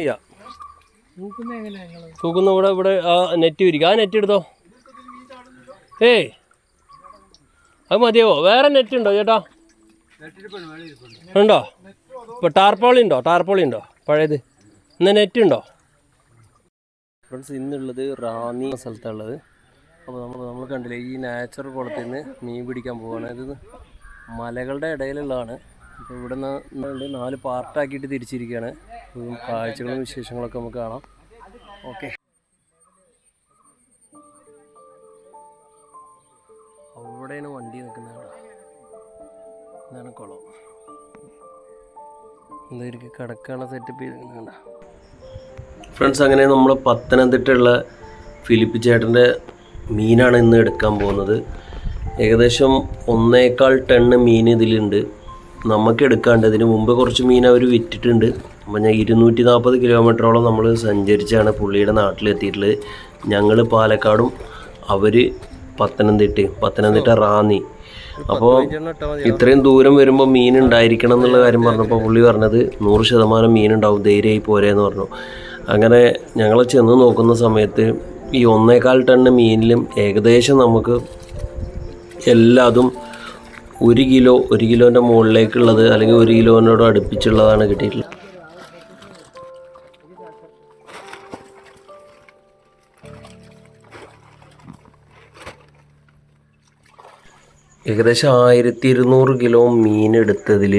ചെയ്യാം. തൂക്കുന്ന ഇവിടെ ഇവിടെ ആ നെറ്റ് വിരിക്കും. ആ നെറ്റ് എടുത്തോ? ഏയ്. അത് മതിയാവോ? വേറെ നെറ്റ് ഉണ്ടോ ചേട്ടാ? ഉണ്ടോ? ഇപ്പോൾ ടാർപ്പോളി ഉണ്ടോ? ടാർപ്പോളി ഉണ്ടോ? പഴയത്. ഇന്ന് നെറ്റ് ഉണ്ടോ? ഫ്രണ്ട്സ് ഇന്നുള്ളത് റാന്നി എന്ന സ്ഥലത്താണുള്ളത്. അപ്പോൾ നമ്മൾ നമ്മൾ കണ്ടില്ലേ ഈ നാച്ചുറൽ കുളത്തിൽ നിന്ന് മീൻ പിടിക്കാൻ പോവുകയാണ് ഇത് മലകളുടെ ഇടയിലുള്ളതാണ്. അപ്പോൾ ഇവിടെ നിന്ന് നാല് പാർട്ടാക്കിയിട്ട് തിരിച്ചിരിക്കുകയാണ് കാഴ്ചകളും വിശേഷങ്ങളൊക്കെ നമുക്ക് കാണാം. ഓക്കെ. അവിടെയാണ് വണ്ടി നിൽക്കുന്നത് കേട്ടോ. ഇതാണ് കുളം. എന്തായിരിക്കും കിടക്കാണ് സെറ്റപ്പ് ചെയ്തിരിക്കുന്നുണ്ട ഫ്രണ്ട്സ് അങ്ങനെ നമ്മൾ പത്തനംതിട്ടയുള്ള ഫിലിപ്പ് ചേട്ടന്റെ മീനാണ് ഇന്ന് എടുക്കാൻ പോകുന്നത്. ഏകദേശം ഒന്നേക്കാൾ ടണ്ണ് മീൻ ഇതിലുണ്ട്. നമുക്ക് എടുക്കാണ്ട് ഇതിന് മുമ്പ് കുറച്ച് മീൻ അവർ വിറ്റിട്ടുണ്ട്. അപ്പം ഞാൻ ഇരുന്നൂറ്റി നാൽപ്പത് കിലോമീറ്ററോളം നമ്മൾ സഞ്ചരിച്ചാണ് പുള്ളിയുടെ നാട്ടിലെത്തിയിട്ടുള്ളത്. ഞങ്ങൾ പാലക്കാടും അവർ പത്തനംതിട്ട പത്തനംതിട്ട റാന്നി. അപ്പോൾ ഇത്രയും ദൂരം വരുമ്പോൾ മീൻ ഉണ്ടായിരിക്കണം എന്നുള്ള കാര്യം പറഞ്ഞപ്പോൾ പുള്ളി പറഞ്ഞത് നൂറ് ശതമാനം മീൻ ഉണ്ടാവും ധൈര്യമായി പോരേന്ന് പറഞ്ഞു. അങ്ങനെ ഞങ്ങൾ ചെന്ന് നോക്കുന്ന സമയത്ത് ഈ ഒന്നേകാൽ ടണ്ണ് മീനിലും ഏകദേശം നമുക്ക് എല്ലാതും ഒരു കിലോ ഒരു കിലോന്റെ മുകളിലേക്കുള്ളത് അല്ലെങ്കിൽ ഒരു കിലോനോട് അടുപ്പിച്ചുള്ളതാണ് കിട്ടിയിട്ടുള്ളത്. ഏകദേശം ആയിരത്തി ഇരുന്നൂറ് കിലോ മീൻ എടുത്തതിൽ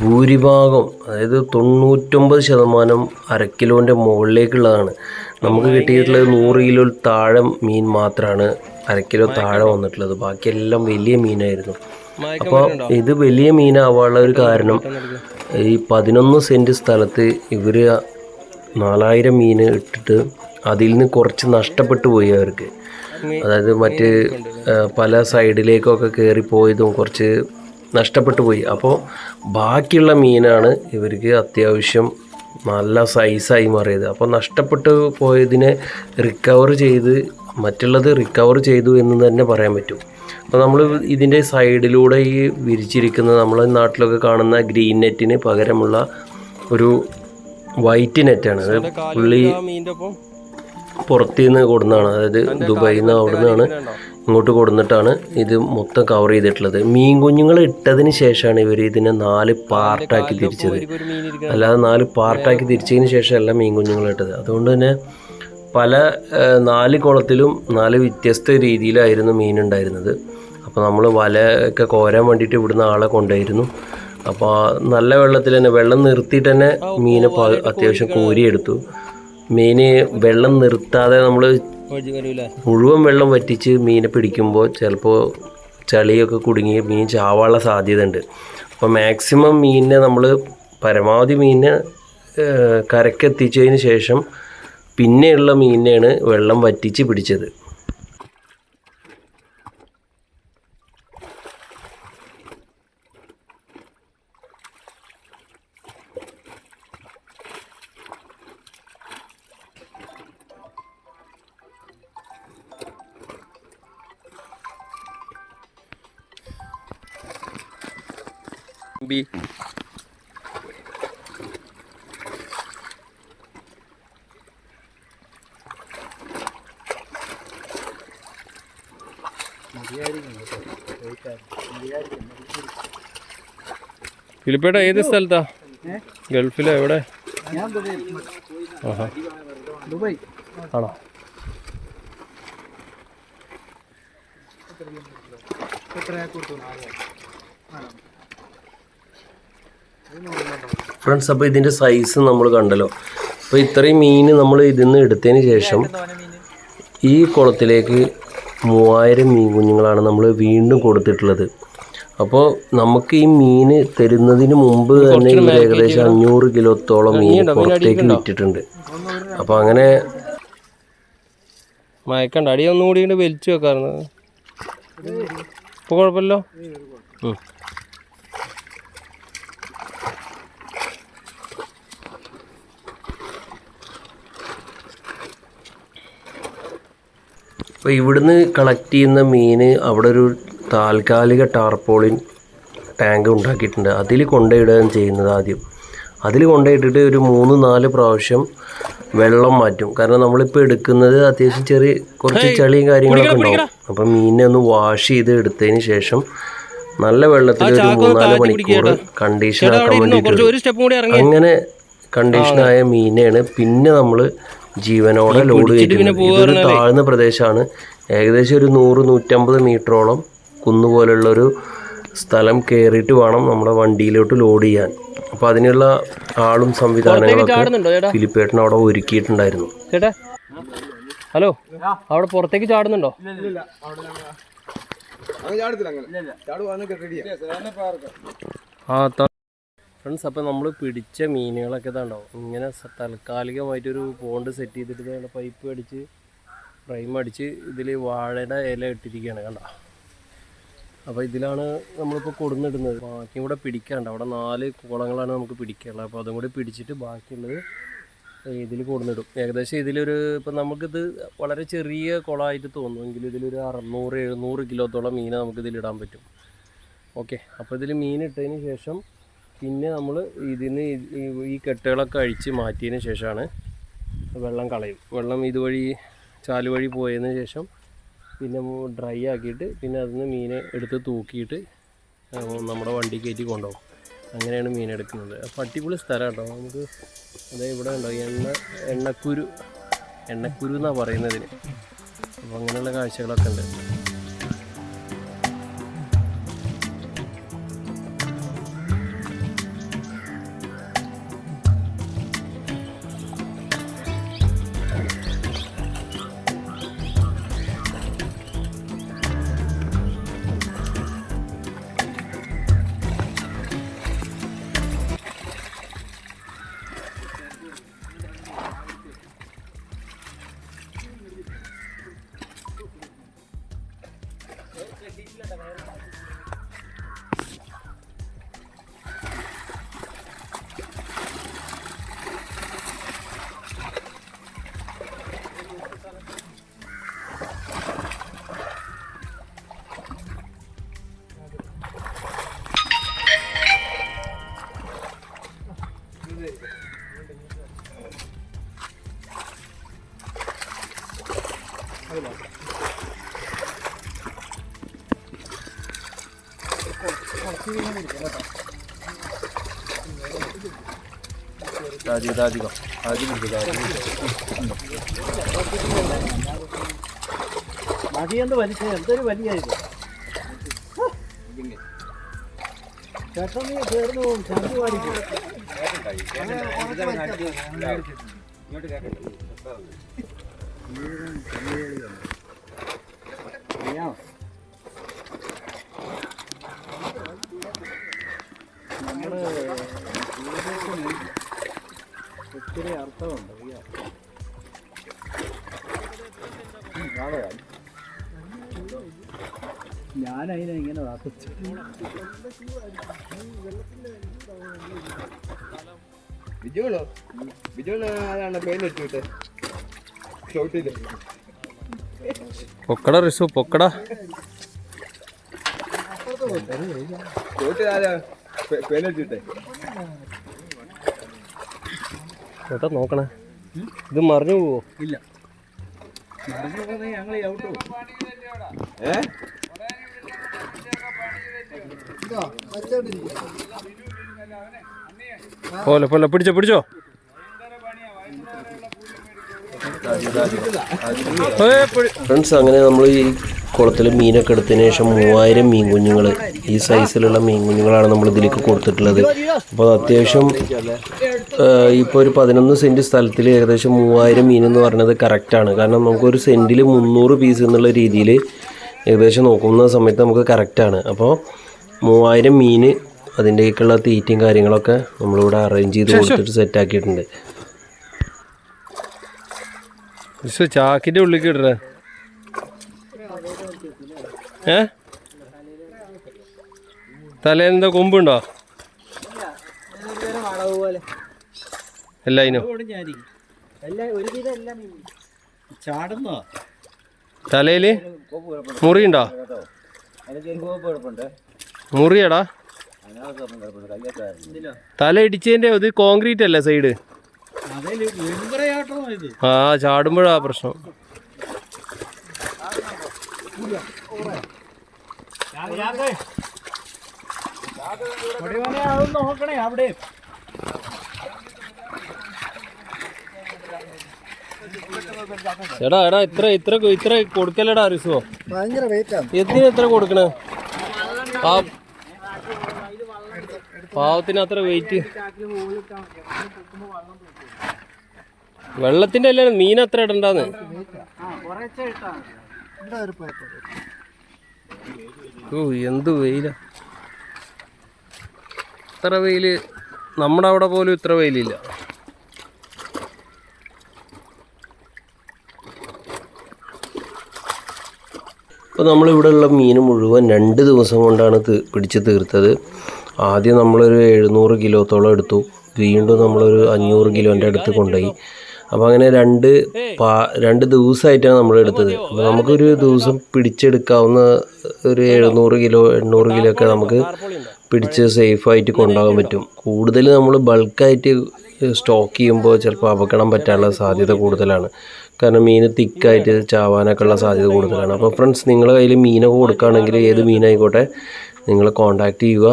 ഭൂരിഭാഗം അതായത് തൊണ്ണൂറ്റൊമ്പത് ശതമാനം അരക്കിലോന്റെ മുകളിലേക്കുള്ളതാണ്. നമുക്ക് കിട്ടിയിട്ടുള്ളത് നൂറ് കിലോ താഴെ മീൻ മാത്രമാണ് അരക്കിലോ കിലോ താഴെ വന്നിട്ടുള്ളത്. ബാക്കിയെല്ലാം വലിയ മീനായിരുന്നു. അപ്പോൾ ഇത് വലിയ മീനാവാനുള്ള ഒരു കാരണം ഈ പതിനൊന്ന് സെന്റ് സ്ഥലത്ത് ഇവർ നാലായിരം മീൻ ഇട്ടിട്ട് അതിൽ നിന്ന് കുറച്ച് നഷ്ടപ്പെട്ടു പോയി അവർക്ക്. അതായത് മറ്റ് പല സൈഡിലേക്കൊക്കെ കയറിപ്പോയതും കുറച്ച് നഷ്ടപ്പെട്ടു പോയി. അപ്പോൾ ബാക്കിയുള്ള മീനാണ് ഇവർക്ക് അത്യാവശ്യം നല്ല സൈസായി മാറിയത്. അപ്പോൾ നഷ്ടപ്പെട്ടു പോയതിനെ റിക്കവർ ചെയ്ത് മറ്റുള്ളത് റിക്കവർ ചെയ്തു എന്ന് തന്നെ പറയാൻ പറ്റും. അപ്പോൾ നമ്മൾ ഇതിന്റെ സൈഡിലൂടെ ഈ വിരിച്ചിരിക്കുന്ന നമ്മളെ നാട്ടിലൊക്കെ കാണുന്ന ഗ്രീൻ നെറ്റിന് പകരമുള്ള ഒരു വൈറ്റ് നെറ്റാണ് പുള്ളി പുറത്തു നിന്ന് കൊടുന്നതാണ് അതായത് ദുബായിൽ നിന്ന് അവിടെ നിന്നാണ് ഇങ്ങോട്ട് കൊടുന്നിട്ടാണ് ഇത് മൊത്തം കവർ ചെയ്തിട്ടുള്ളത്. മീൻ കുഞ്ഞുങ്ങൾ ഇട്ടതിന് ശേഷമാണ് ഇവർ ഇതിനെ നാല് പാർട്ടാക്കി തിരിച്ചത്. അല്ലാതെ നാല് പാർട്ടാക്കി തിരിച്ചതിന് ശേഷമല്ല മീൻ കുഞ്ഞുങ്ങൾ ഇട്ടത്. അതുകൊണ്ട് തന്നെ പല നാല് കുളത്തിലും നാല് വ്യത്യസ്ത രീതിയിലായിരുന്നു മീൻ ഉണ്ടായിരുന്നത്. അപ്പോൾ നമ്മൾ വലയൊക്കെ കോരാൻ വേണ്ടിയിട്ട് ഇവിടുന്ന് ആളെ കൊണ്ടുപോയിരുന്നു. അപ്പോൾ നല്ല വെള്ളത്തിൽ തന്നെ വെള്ളം നിർത്തിയിട്ട് തന്നെ മീനെ അത്യാവശ്യം കോരിയെടുത്തു. മീന് വെള്ളം നിർത്താതെ നമ്മൾ മുഴുവൻ വെള്ളം വറ്റിച്ച് മീനെ പിടിക്കുമ്പോൾ ചിലപ്പോൾ ചളിയൊക്കെ കുടുങ്ങി മീൻ ചാവാനുള്ള സാധ്യത ഉണ്ട് അപ്പോൾ മാക്സിമം മീനിനെ നമ്മൾ പരമാവധി മീനിനെ കരക്കെത്തിച്ചതിന് ശേഷം പിന്നെയുള്ള മീനിനെയാണ് വെള്ളം വറ്റിച്ച് പിടിച്ചത്. ബി ഫിലിപ്പേട്ട ഏത് സ്ഥലത്താ? ഗൾഫിലോ എവിടെ? ആണോ? എത്രയാ കൊടുത്തു ഫ്രണ്ട്സ് അപ്പോൾ ഇതിന്റെ സൈസ് നമ്മൾ കണ്ടല്ലോ. അപ്പോൾ ഇത്രയും മീൻ നമ്മൾ ഇതിൽ നിന്ന് എടുത്തതിന് ശേഷം ഈ കുളത്തിലേക്ക് മൂവായിരം മീൻ കുഞ്ഞുങ്ങളാണ് നമ്മൾ വീണ്ടും കൊടുത്തിട്ടുള്ളത്. അപ്പോൾ നമുക്ക് ഈ മീൻ തരുന്നതിന് മുമ്പ് തന്നെ ഏകദേശം അഞ്ഞൂറ് കിലോത്തോളം മീൻ പുറത്തേക്ക് വിറ്റിട്ടുണ്ട്. അപ്പോൾ അങ്ങനെ മയക്കണ്ട. അടി ഒന്നും കൂടി വലിച്ചു വെക്കാറുണ്ട് ഇപ്പോൾ കുഴപ്പമില്ലോ അപ്പോൾ ഇവിടുന്ന് കളക്ട് ചെയ്യുന്ന മീൻ അവിടെ ഒരു താൽക്കാലിക ടാർപോളിൻ ടാങ്ക് ഉണ്ടാക്കിയിട്ടുണ്ട്. അതിൽ കൊണ്ടുപോയിടുകയാണ് ചെയ്യുന്നത് ആദ്യം. അതിൽ കൊണ്ടുപോയിട്ടിട്ട് ഒരു മൂന്ന് നാല് പ്രാവശ്യം വെള്ളം മാറ്റും. കാരണം നമ്മളിപ്പോൾ എടുക്കുന്നത് അത്യാവശ്യം ചെറിയ കുറച്ച് ചളിയും കാര്യങ്ങളൊക്കെ ഉണ്ടാവും. അപ്പം മീനെ ഒന്ന് വാഷ് ചെയ്ത് എടുത്തതിന് ശേഷം നല്ല വെള്ളത്തിൽ ഒരു മൂന്നാൽ മണിക്കൂർ കണ്ടീഷൻ ആക്കാൻ വേണ്ടിയിട്ട് അങ്ങനെ കണ്ടീഷനായ മീനെയാണ് പിന്നെ നമ്മൾ ജീവനോടെ ലോഡ് കയറ്റുന്നത് ഇതൊരു താഴ്ന്ന പ്രദേശമാണ്. ഏകദേശം ഒരു നൂറ് നൂറ്റമ്പത് മീറ്ററോളം കുന്നുപോലുള്ളൊരു സ്ഥലം കയറിയിട്ട് വേണം നമ്മുടെ വണ്ടിയിലോട്ട് ലോഡ് ചെയ്യാൻ. അപ്പോൾ അതിനുള്ള ആളും സംവിധാനങ്ങളൊക്കെ ഫിലിപ്പേട്ടൻ അവിടെ ഒരുക്കിയിട്ടുണ്ടായിരുന്നു. ഹലോ അവിടെ പുറത്തേക്ക് ചാടുന്നുണ്ടോ? ആ ഫ്രണ്ട്സ് അപ്പോൾ നമ്മൾ പിടിച്ച മീനുകളൊക്കെ ഇതാണ്ടാവും. ഇങ്ങനെ താൽക്കാലികമായിട്ടൊരു പോണ്ട് സെറ്റ് ചെയ്തിട്ട് ഇതേണ്ട പൈപ്പ് അടിച്ച് ഫ്രെയിം അടിച്ച് ഇതിൽ വാഴയുടെ ഇല ഇട്ടിരിക്കുകയാണ് കണ്ട? അപ്പോൾ ഇതിലാണ് നമ്മളിപ്പോൾ കൊടുന്നിടുന്നത്. ബാക്കിയും കൂടെ പിടിക്കാണ്ട് അവിടെ നാല് കുളങ്ങളാണ് നമുക്ക് പിടിക്കാനുള്ളത്. അപ്പോൾ അതും കൂടി പിടിച്ചിട്ട് ബാക്കിയുള്ളത് ഇതിൽ കൊടുന്നിടും. ഏകദേശം ഇതിലൊരു ഇപ്പം നമുക്കിത് വളരെ ചെറിയ കുളമായിട്ട് തോന്നുമെങ്കിൽ ഇതിലൊരു അറുന്നൂറ് എഴുന്നൂറ് കിലോത്തോളം മീനെ നമുക്കിതിലിടാൻ പറ്റും. ഓക്കെ അപ്പോൾ ഇതിൽ മീൻ ഇട്ടതിന് ശേഷം പിന്നെ നമ്മൾ ഇതിന് ഈ- കെട്ടുകളൊക്കെ അഴിച്ച് മാറ്റിയതിന് ശേഷമാണ് വെള്ളം കളയും. വെള്ളം ഇതുവഴി ചാൽ വഴി പോയതിന് ശേഷം പിന്നെ ഡ്രൈ ആക്കിയിട്ട് പിന്നെ അതിന് മീനെ എടുത്ത് തൂക്കിയിട്ട് നമ്മുടെ വണ്ടി കയറ്റി കൊണ്ടുപോകും. അങ്ങനെയാണ് മീൻ എടുക്കുന്നത്. അപ്പോൾ അടിപൊളി സ്ഥലം കേട്ടോ. നമുക്ക് അതെ ഇവിടെ ഉണ്ടോ? എണ്ണ എണ്ണക്കുരു എണ്ണക്കുരു എന്നാണ് പറയുന്നതിന്. അപ്പോൾ അങ്ങനെയുള്ള കാഴ്ചകളൊക്കെ ഉണ്ട്. അധികം അധികം അധികം മതിയെന്ന് വലിച്ച എന്തൊരു വലിയായിരുന്നു ചേട്ടൻ നീ ചേർന്ന് പോകും ചന്തി പാടിക്കും നമ്മൾ ഒത്തിരി അർത്ഥമുണ്ട് അതിനെ ഇങ്ങനെ വാസിച്ചു ബിജുളോ പെയിൻ ഇട്ടിട്ട് ഷോട്ടിൽ പൊക്കട റിസു പൊക്കട. ചേട്ടാ നോക്കണേ. ഇത് മറിഞ്ഞു പോവോ? ഇല്ല. പോലെ പോലെ പിടിച്ചോ പിടിച്ചോ. ഫ്രണ്ട്സ് അങ്ങനെ നമ്മൾ ഈ കുളത്തിൽ മീനൊക്കെ എടുത്തതിന് ശേഷം മൂവായിരം മീൻ കുഞ്ഞുങ്ങൾ ഈ സൈസിലുള്ള മീൻ കുഞ്ഞുങ്ങളാണ് നമ്മൾ ഇതിലേക്ക് കൊടുത്തിട്ടുള്ളത്. അപ്പോൾ അത്യാവശ്യം ഇപ്പോൾ ഒരു പതിനൊന്ന് സെന്റ് സ്ഥലത്തിൽ ഏകദേശം മൂവായിരം മീൻ എന്ന് പറഞ്ഞത് കറക്റ്റാണ് കാരണം നമുക്കൊരു സെന്റിൽ മുന്നൂറ് പീസ് എന്നുള്ള രീതിയിൽ ഏകദേശം നോക്കുന്ന സമയത്ത് നമുക്ക് കറക്റ്റാണ് അപ്പോൾ മൂവായിരം മീൻ അതിന്റെയൊക്കെയുള്ള തീറ്റയും കാര്യങ്ങളൊക്കെ നമ്മളിവിടെ അറേഞ്ച് ചെയ്ത് കൊടുത്തിട്ട് സെറ്റാക്കിയിട്ടുണ്ട് ചാക്കിന്റെ ഉള്ളിലേക്ക് ഇടറേ ഏ തലേന്നെന്താ കൊമ്പുണ്ടോ വളവ് പോലെ എല്ലാ ഇനും ഓടിഞ്ഞായിരിക്കും എല്ലാം ഒരു വിധം എല്ലാം ചാടുന്നോ? തലയിൽ മുറിയുണ്ടോ? മുറിയടാ. തല ഇടിച്ചതിന്റെ ഇത് കോൺക്രീറ്റ് അല്ലേ സൈഡ് ആ ചാടുമ്പോഴാ പ്രശ്നം. അതൊന്ന് നോക്കണേ അവിടെ. എടാ എടാ ഇത്ര ഇത്ര ഇത്ര കൊടുക്കലടാ റിസോ. ഭയങ്കര വെയിറ്റ് ആണ്. എന്തിനാ എത്ര കൊടുക്കണേ? പാവത്തിന് അത്ര വെയിറ്റ് വെള്ളത്തിന്റെ അല്ലേ മീൻ അത്ര ഇടണ്ടാന്ന് കുറച്ച് ഇട്ടാണ് ഇവിടെ ഒരു പേപ്പർ ഓ എന്ത് വെയില. ഇത്ര വെയിൽ നമ്മുടെ അവിടെ പോലും ഇത്ര വെയിലില്ല. അപ്പോൾ നമ്മളിവിടെ ഉള്ള മീൻ മുഴുവൻ രണ്ട് ദിവസം കൊണ്ടാണ് പിടിച്ച് തീർത്തത്. ആദ്യം നമ്മളൊരു എഴുന്നൂറ് കിലോത്തോളം എടുത്തു. വീണ്ടും നമ്മളൊരു അഞ്ഞൂറ് കിലോന്റെ അടുത്ത് കൊണ്ടുപോയി. അപ്പോൾ അങ്ങനെ രണ്ട് പാ രണ്ട് ദിവസമായിട്ടാണ് നമ്മൾ എടുത്തത്. അപ്പോൾ നമുക്കൊരു ദിവസം പിടിച്ചെടുക്കാവുന്ന ഒരു എഴുന്നൂറ് കിലോ എണ്ണൂറ് കിലോ ഒക്കെ നമുക്ക് പിടിച്ച് സേഫായിട്ട് കൊണ്ടുപോകാൻ പറ്റും. കൂടുതൽ നമ്മൾ ബൾക്കായിട്ട് സ്റ്റോക്ക് ചെയ്യുമ്പോൾ ചിലപ്പോൾ അപകടം പറ്റാനുള്ള സാധ്യത കൂടുതലാണ്. കാരണം മീൻ തിക്കായിട്ട് ചാവാനൊക്കെ ഉള്ള സാധ്യത കൂടുതലാണ് അപ്പോൾ ഫ്രണ്ട്സ് നിങ്ങളുടെ കയ്യിൽ മീനൊക്കെ കൊടുക്കുകയാണെങ്കിൽ ഏത് മീനായിക്കോട്ടെ നിങ്ങൾ കോൺടാക്റ്റ് ചെയ്യുക.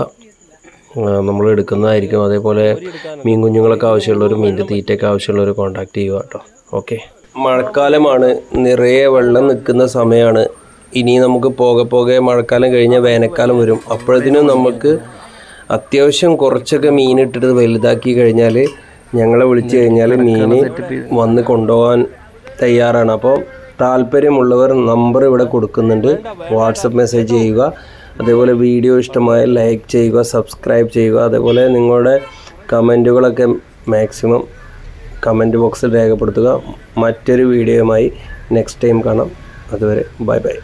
നമ്മൾ എടുക്കുന്നതായിരിക്കും. അതേപോലെ മീൻ കുഞ്ഞുങ്ങളൊക്കെ ആവശ്യമുള്ളവർ മീന്റെ തീറ്റയൊക്കെ ആവശ്യമുള്ളവർ കോണ്ടാക്ട് ചെയ്യുക കേട്ടോ. ഓക്കെ മഴക്കാലമാണ്. നിറയെ വെള്ളം നിൽക്കുന്ന സമയമാണ്. ഇനി നമുക്ക് പോകെ പോകെ മഴക്കാലം കഴിഞ്ഞാൽ വേനൽക്കാലം വരും. അപ്പോഴത്തേനും നമുക്ക് അത്യാവശ്യം കുറച്ചൊക്കെ മീൻ ഇട്ടിട്ട് വലുതാക്കി കഴിഞ്ഞാൽ ഞങ്ങളെ വിളിച്ചു കഴിഞ്ഞാൽ മീൻ വന്ന് കൊണ്ടുപോകാൻ തയ്യാറാണ്. അപ്പോൾ താല്പര്യമുള്ളവർ നമ്പർ ഇവിടെ കൊടുക്കുന്നുണ്ട്. വാട്സപ്പ് മെസ്സേജ് ചെയ്യുക. അതേപോലെ വീഡിയോ ഇഷ്ടമായ ലൈക്ക് ചെയ്യുക സബ്സ്ക്രൈബ് ചെയ്യുക. അതേപോലെ നിങ്ങളുടെ കമന്റുകളൊക്കെ മാക്സിമം കമന്റ് ബോക്സിൽ രേഖപ്പെടുത്തുക. മറ്റൊരു വീഡിയോയുമായി നെക്സ്റ്റ് ടൈം കാണാം. അതുവരെ ബൈ ബൈ